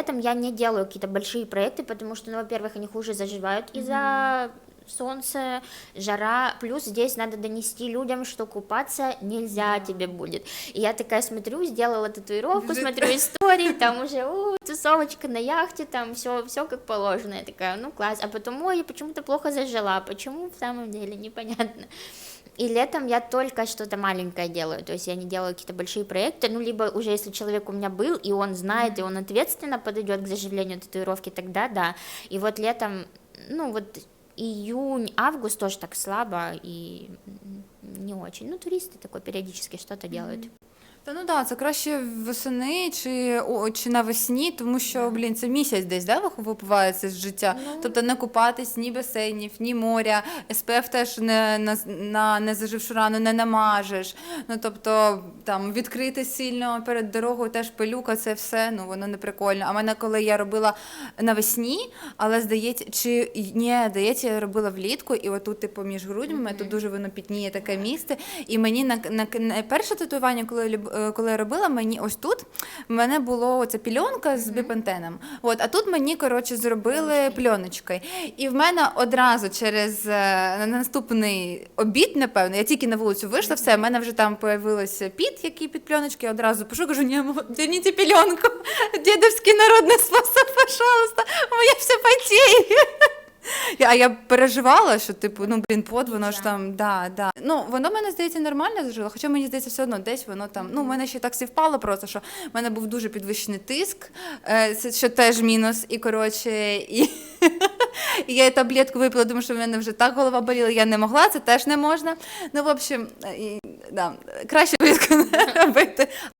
Летом я не делаю какие-то большие проекты, потому что, ну, во-первых, они хуже заживают из-за солнца, жара, плюс здесь надо донести людям, что купаться нельзя тебе будет. И я такая смотрю, сделала татуировку, смотрю истории, там уже у, тусовочка на яхте, там все, все как положено. Я такая, ну класс. А потом, ой, я почему-то плохо зажила. Почему в самом деле, непонятно. И летом я только что-то маленькое делаю, то есть я не делаю какие-то большие проекты, ну, либо уже если человек у меня был, и он знает, и он ответственно подойдет к заживлению татуировки, тогда да. И вот летом, ну, вот июнь, август тоже так слабо и не очень. Ну, туристы такое периодически что-то делают. Та ну да, це краще восени чи, о, чи навесні, тому що, блін, це місяць десь, да, випивається з життя. Тобто не купатись ні басейнів, ні моря, СПФ теж не, на, на незажившу рану не намажеш. Ну, тобто, там, відкрити сильно перед дорогою теж пилюка, це все, ну, воно не прикольно. А мене, коли я робила навесні, але здається, чи ні, здається, я робила влітку, і отут, типу, між грудьми, тут дуже воно пітніє таке місце. І мені на, на, на перше татуювання, коли, я коли я робила, мені ось тут в мене було оця пільонка з біпентеном. От, а тут мені, коротше, зробили пленочкою. І в мене одразу через е, наступний обід, напевно, я тільки на вулицю вийшла, все, в мене вже там появився піт, який під пленочки, я одразу пишу, кажу, ні, верните пеленку, дедовський народний спосіб, пожалуйста, у мене все потіє. Я- А я переживала, що типу, ну блін, пот, воно ж там, да, да. Ну воно мене здається нормально зажило, хоча мені здається, все одно десь воно там. Ну, в мене ще так співпало просто, що в мене був дуже підвищений тиск, е, це що теж мінус. І коротше, і, і я таблетку випила, тому що в мене вже так голова боліла, я не могла, це теж не можна. Ну, в общем, е, і, да, краще робити.